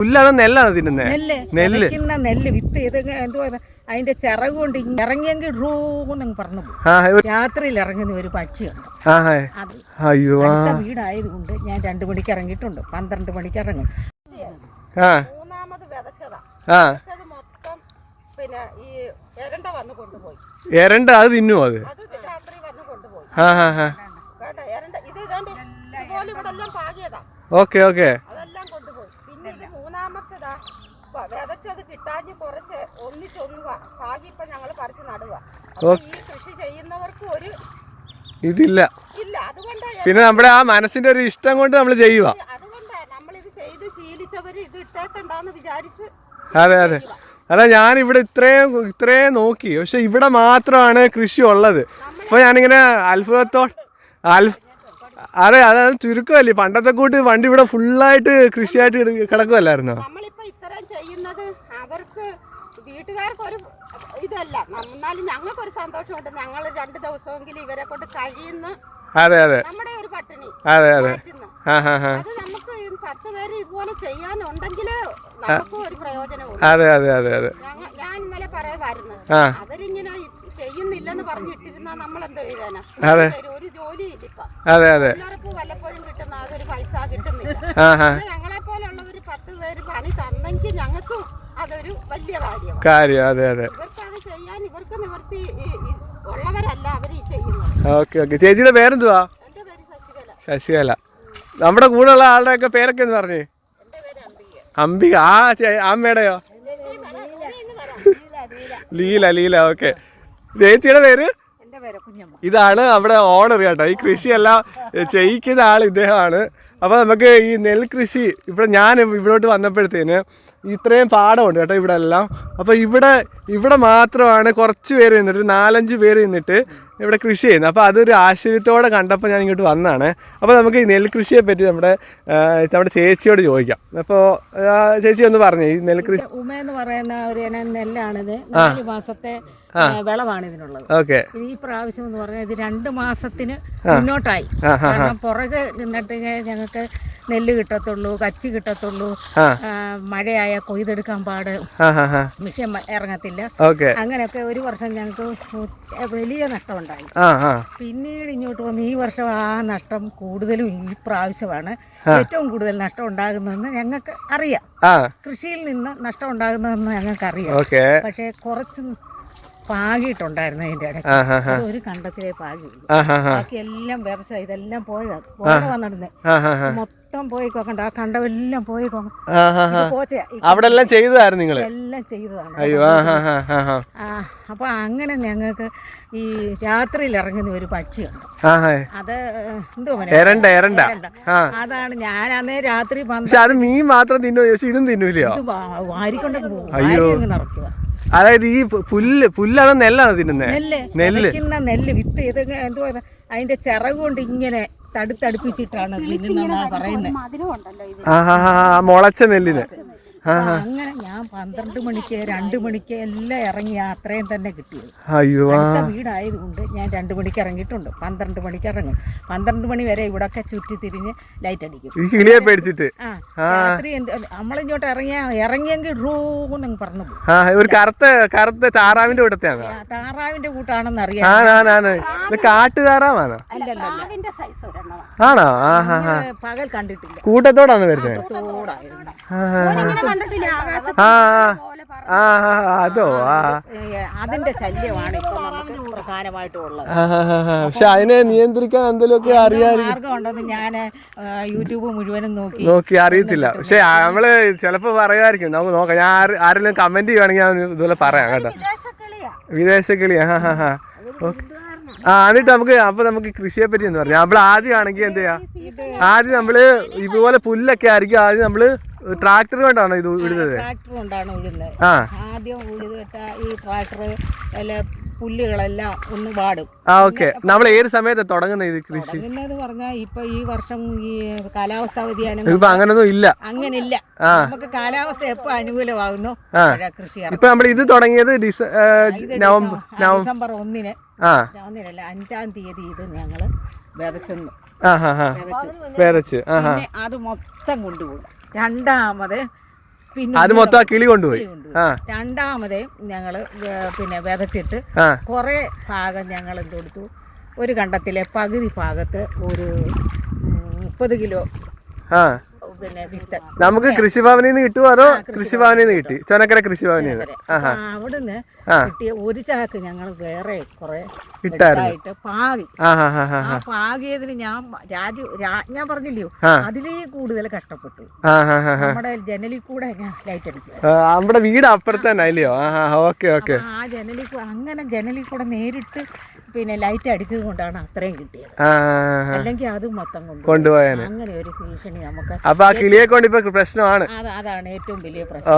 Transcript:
പുല്ലാണോ നെല്ലാണോ തിന്നുന്നത് നെല്ല്. നെല്ല്. വിതയ്ക്കുന്ന നെല്ല് വിത്ത് ഇത് എന്തുവാ അതിന്റെ ചിറക് കൊണ്ട് ഇങ്ങ് ഇറങ്ങിയെങ്കിൽ റൂന്ന് പറഞ്ഞു പോകും ആ ഒരു- രാത്രിയിൽ ഇറങ്ങുന്ന ഒരു പക്ഷിയുണ്ട് ആ ആ. അത് അയ്യോ ആ. അടുത്ത വീടായതുകൊണ്ട് ഞാൻ രണ്ടു മണിക്ക് ഇറങ്ങിയിട്ടുണ്ട്. പന്ത്രണ്ട് മണിക്ക് ഇറങ്ങും. ആ. മൂന്നാമത് വിതച്ചതാ. ആ. വിതച്ചത് മൊത്തം പിന്നെ ഈ എരണ്ട വന്ന് കൊണ്ടുപോയി. എരണ്ട അത് തിന്നുമോ അത്? അത് രാത്രി വന്ന് കൊണ്ടുപോയി. ആ ആ ആ കേട്ടോ എരണ്ട ഇത് ഇതാണ്ട് ഇതുപോലെ ഇവിടെ എല്ലാം പാകിയതാ. ഓക്കെ ഓക്കെ കൊണ്ടുപോയി പിന്നെ ഇത് മൂന്നാമത്തേതാ വ- വിതച്ചത് കിട്ടാഞ്ഞ് കുറച്ച് ഒന്നിച്ചൊന്ന് വ- പാകി ഇപ്പൊ ഞങ്ങൾ പറിച്ച് നടുക ഈ കൃഷി ചെയ്യുന്നവർക്ക് ഒരു ഇതില്ല. ഇല്ല. അതുകൊണ്ടാണ് പിന്നെ നമ്മുടെ ആ മനസ്സിന്റെ ഒരു ഇഷ്ടം കൊണ്ട് നമ്മൾ ചെയ്യുക നമ്മൾ ഇത് ചെയ്ത് ശീലിച്ചവര് ഇത് ഇട്ടേക്കണ്ടാന്ന് വിചാരിച്ച് അതെ അതെ. അല്ല ഞാൻ ഇവിടെ ഇത്രയും ഇത്രയും നോക്കി. പക്ഷെ ഇവിടെ മാത്രമാണ് കൃഷി ഉള്ളത്. അപ്പൊ ഞാനിങ്ങനെ അത്ഭുതത്തോ അത്ഭു അതെ അതായത് ചുരുക്കമല്ലേ. പണ്ടത്തെ കൂട്ട് വണ്ടി ഇവിടെ ഫുള്ളായിട്ട് കൃഷിയായിട്ട് കിട- കിടക്കുമല്ലായിരുന്നോ നമ്മളിപ്പോ ചെയ്യുന്നത് അവർക്ക് വീട്ടുകാർക്ക് ഒരു ഇതല്ല. എന്നാലും ഞങ്ങൾക്കൊരു സന്തോഷമുണ്ട്. ഞങ്ങൾ രണ്ട് ദിവസമെങ്കിലും ഇവരെ കൊണ്ട് കഴിയുന്ന. അതെ അതെ. നമ്മുടെ ഒരു പട്ടിണി അതെ അതെ. അത് നമുക്ക് പത്ത് പേര് ഇതുപോലെ നമുക്ക് ഒരു അതെ അതെ അതെ അതെ. ഞാൻ ഇന്നലെ പറയുമായിരുന്നു ആ. അവരിങ്ങനെ ചെയ്യുന്നില്ലെന്ന് പറഞ്ഞിട്ടിരുന്നാ നമ്മൾ എന്താ. ഒരു ജോലി ഇല്ല ഇപ്പൊ വല്ലപ്പോഴും കിട്ടുന്ന അതൊരു പൈസ കിട്ടുന്നില്ല ആ ഹാ ഞങ്ങളെ പോലുള്ളവര് പത്ത് പേര് പണി തന്നെങ്കിൽ ഞങ്ങൾക്കും അതൊരു വലിയ കാര്യമാണ് കാര്യം അതെ അതെ. Okay okay. ചേച്ചിയുടെ പേരെന്തുവാ? ശശികല. നമ്മുടെ കൂടെ ഉള്ള ആളുടെ ഒക്കെ പേരൊക്കെ എന്ന് പറഞ്ഞേ. അംബിക. ആ അമ്മയുടെയോ? ലീല ലീല ഓക്കെ. ചേച്ചിയുടെ പേര്? ഇതാണ് നമ്മുടെ ഓണർ കേട്ടോ. ഈ കൃഷിയെല്ലാം ചെയ്യിക്കുന്ന ആൾ ഇദ്ദേഹമാണ്. അപ്പോൾ നമുക്ക് ഈ നെൽകൃഷി ഇവിടെ ഞാൻ ഇവിടോട്ട് വന്നപ്പോഴത്തേന് ഇത്രയും പാടമുണ്ട് കേട്ടോ ഇവിടെ എല്ലാം. അപ്പോൾ ഇവിടെ ഇവിടെ മാത്രമാണ് കുറച്ച് പേര് നിന്നിട്ട് ഒരു നാലഞ്ച് പേര് നിന്നിട്ട് ഇവിടെ കൃഷി ചെയ്യുന്നത്. അപ്പോൾ അതൊരു ആശ്ചര്യത്തോടെ കണ്ടപ്പോൾ ഞാൻ ഇങ്ങോട്ട് വന്നതാണ്. അപ്പോൾ നമുക്ക് ഈ നെൽകൃഷിയെ പറ്റി നമ്മുടെ നമ്മുടെ ചേച്ചിയോട് ചോദിക്കാം. അപ്പോൾ ചേച്ചി ഒന്ന് പറഞ്ഞു ഈ നെൽകൃഷി ഉമ എന്ന് പറയുന്ന ഒരു ഇനം നെല്ലാണിത് നാല് മാസത്തെ വിളവാണ് ഇതിനുള്ളത്. ഈ പ്രാവശ്യം എന്ന് പറഞ്ഞാൽ ഇത് രണ്ട് മാസത്തിന് മുന്നോട്ടായി. കാരണം പുറകെ നിന്നിട്ട് ഞങ്ങൾക്ക് നെല്ല് കിട്ടത്തുള്ളൂ കച്ചി കിട്ടത്തുള്ളൂ മഴയായ കൊയ്തെടുക്കാൻ പാട് മിഷൻ ഇറങ്ങത്തില്ല. അങ്ങനെയൊക്കെ ഒരു വർഷം ഞങ്ങൾക്ക് വലിയ നഷ്ടമുണ്ടായി. പിന്നീട് ഇങ്ങോട്ട് വന്ന് ഈ വർഷം ആ നഷ്ടം കൂടുതലും ഈ പ്രാവശ്യമാണ്. ഏറ്റവും കൂടുതൽ നഷ്ടം ഉണ്ടാകുന്നതെന്ന് ഞങ്ങൾക്ക് അറിയാം. കൃഷിയിൽ നിന്ന് നഷ്ടം ഉണ്ടാകുന്നതെന്ന് ഞങ്ങൾക്ക് അറിയാം പക്ഷേ കുറച്ച് പാകിയിട്ടുണ്ടായിരുന്നു അതിന്റെ ഇടയ്ക്ക്. ഒരു കണ്ടത്തിലേ പാകി ബാക്കി എല്ലാം വിറച്ച ഇതെല്ലാം പോയതാ. പോയ വന്നിടുന്നത് മൊത്തം പോയി കൊക്കണ്ട. ആ കണ്ടമെല്ലാം പോയി അവിടെ എല്ലാം ചെയ്തതായിരുന്നു നിങ്ങൾ എല്ലാം ചെയ്തതാണ്. അയ്യോ അപ്പൊ അങ്ങനെ ഞങ്ങൾക്ക് ഈ രാത്രിയിൽ ഇറങ്ങുന്ന ഒരു പക്ഷിയുണ്ട്. അത് എന്തോ അതാണ് ഞാനന്നേ രാത്രി അത് മീൻ മാത്രം തിന്നു പക്ഷെ ഇതും തിന്നൂലോ വാരിക്കൊണ്ട് പോകും. നടക്കുക അതായത് ഈ പുല്ല് പുല്ലാണ് നെല്ലാണ് തിന്നുന്നത് നെല്ല് നെല്ല്. വിത്ത് ഇത് എന്തുവാ അതിന്റെ ചിറക് കൊണ്ട് ഇങ്ങനെ തടുത്തടുപ്പിച്ചിട്ടാണ് പറയുന്നത് മുളച്ച നെല്ലിന്. അങ്ങനെ ഞാൻ പന്ത്രണ്ട് മണിക്ക് രണ്ട് മണിക്ക് എല്ലാം ഇറങ്ങി അത്രയും തന്നെ കിട്ടിയത്. അയ്യോ വീടായതുകൊണ്ട് ഞാൻ രണ്ട് മണിക്ക് ഇറങ്ങിയിട്ടുണ്ട്. പന്ത്രണ്ട് മണിക്ക് ഇറങ്ങും. പന്ത്രണ്ട് മണി വരെ ഇവിടെ ഒക്കെ ചുറ്റി തിരിഞ്ഞ് ലൈറ്റ് അടിക്കും. ഈ കിളിയെ പേടിച്ചിട്ട്? ആ രാത്രി എന്ത് നമ്മളിങ്ങോട്ട് ഇറങ്ങിയ ഇറങ്ങിയെങ്കിൽ റൂന്നങ്ങ് പറഞ്ഞു ഒരു കറുത്ത കറുത്ത താറാവിന്റെ കൂട്ടത്തെയാണ്? ആ, താറാവിന്റെ കൂട്ടാണെന്ന് അറിയാം. കാട്ടു താറാവാണോ ആണോ. പകൽ കണ്ടിട്ടില്ല. കൂട്ടത്തോടാണ് വരുന്നത്. ആ ആ അതോ ആ. അതിന്റെ ശല്യമാണ് പ്രധാനമായിട്ടുള്ളത്. പക്ഷെ അതിനെ നിയന്ത്രിക്കാൻ എന്തെങ്കിലുമൊക്കെ അറിയാറുണ്ടെന്ന് ഞാൻ യൂട്യൂബ് മുഴുവനും നോക്കി നോക്കി അറിയത്തില്ല. പക്ഷെ നമ്മൾ ചിലപ്പോ പറയുമായിരിക്കും. നമുക്ക് നോക്കാം. ഞാൻ ആര്- ആരെങ്കിലും കമന്റ് ചെയ്യുവാണെങ്കിൽ ഞാൻ ഇതുപോലെ പറയാം കേട്ടോ. വിദേശ കിളി ആ ഹാ ഹാ ഓക്കെ ആ എന്നിട്ട് നമുക്ക് അപ്പൊ നമുക്ക് കൃഷിയെ പറ്റി എന്ന് പറയാം. നമ്മൾ ആദ്യം ആണെങ്കിൽ എന്ത് ചെയ്യാ? ആദ്യം നമ്മൾ ഇതുപോലെ പുല്ലൊക്കെ ആയിരിക്കും ആദ്യം നമ്മൾ ട്രാക്ടർ കൊണ്ടാണോ ഇത് ഇടുന്നത്? ട്രാക്ടർ കൊണ്ടാണ് ഉഴുന്നത് ആദ്യം ഉഴുത് കേട്ട ഈ ട്രാക്ടർ പുല്ലുകളെല്ലാം ഒന്ന് പാടും ആ ഓക്കെ. നമ്മൾ ഏത് സമയത്ത് തുടങ്ങുന്നത് ഇത് കൃഷി? തുടങ്ങുന്നത് പറഞ്ഞാൽ ഇപ്പൊ ഈ വർഷം ഈ കാലാവസ്ഥാ വ്യതിയാനം ഇപ്പൊ അങ്ങനൊന്നും ഇല്ല. അങ്ങനില്ല. നമുക്ക് കാലാവസ്ഥ എപ്പോ അനുകൂലമാകുന്നു കൃഷി. ഇപ്പൊ നമ്മൾ ഇത് തുടങ്ങിയത് നവംബർ ഡിസംബർ- ഒന്നിന്. ഒന്നിനല്ല അഞ്ചാം തീയതി ഇത് ഞങ്ങൾ വിതച്ചെന്നു. വിതച്ചു. പിന്നെ അത് മൊത്തം കൊണ്ടുപോകും. രണ്ടാമത് പിന്നെ അത് മൊത്തം കിളി കൊണ്ടുപോയി. രണ്ടാമത് ഞങ്ങൾ പിന്നെ വിതച്ചിട്ട് കുറെ ഭാഗം ഞങ്ങൾ എന്ത് കൊടുത്തു? ഒരു കണ്ടത്തിലെ പകുതി ഭാഗത്ത് ഒരു മുപ്പത് കിലോ പിന്നെ വിത്ത്. നമുക്ക് കൃഷിഭവനിൽ നിന്ന് കിട്ടുമോ അതോ കൃഷിഭവനിൽ നിന്ന് കിട്ടി. ചൊനക്കര കൃഷിഭവനിൽ നിന്ന് അവിടുന്ന്. കിട്ടിയ ഒരു ചാക്ക് ഞങ്ങൾ വേറെ കുറെ ഇട്ടായിട്ട് പാകി. ആ പാകിയതിന് ഞാൻ രാജു ഞാൻ പറഞ്ഞില്ലയോ അതിലേ കൂടുതൽ കഷ്ടപ്പെട്ടു. നമ്മുടെ ജനലിൽ കൂടെ ഞാൻ ലൈറ്റ് അടിക്കും നമ്മുടെ വീട് അപ്പുറത്തന്നെ അല്ലയോ? ആ ജനലിൽ അങ്ങനെ ജനലിൽ കൂടെ നേരിട്ട് പിന്നെ ലൈറ്റ് അടിച്ചത് കൊണ്ടാണ് അത്രയും കിട്ടിയത്. അല്ലെങ്കിൽ അത് മൊത്തം കൊണ്ടുപോയാൽ അങ്ങനെ ഒരു ഭീഷണി നമുക്ക് അപ്പൊ ആ കിളിയെ കൊണ്ട് ഇപ്പൊ പ്രശ്നമാണ്. അത് അതാണ് ഏറ്റവും വലിയ പ്രശ്നം.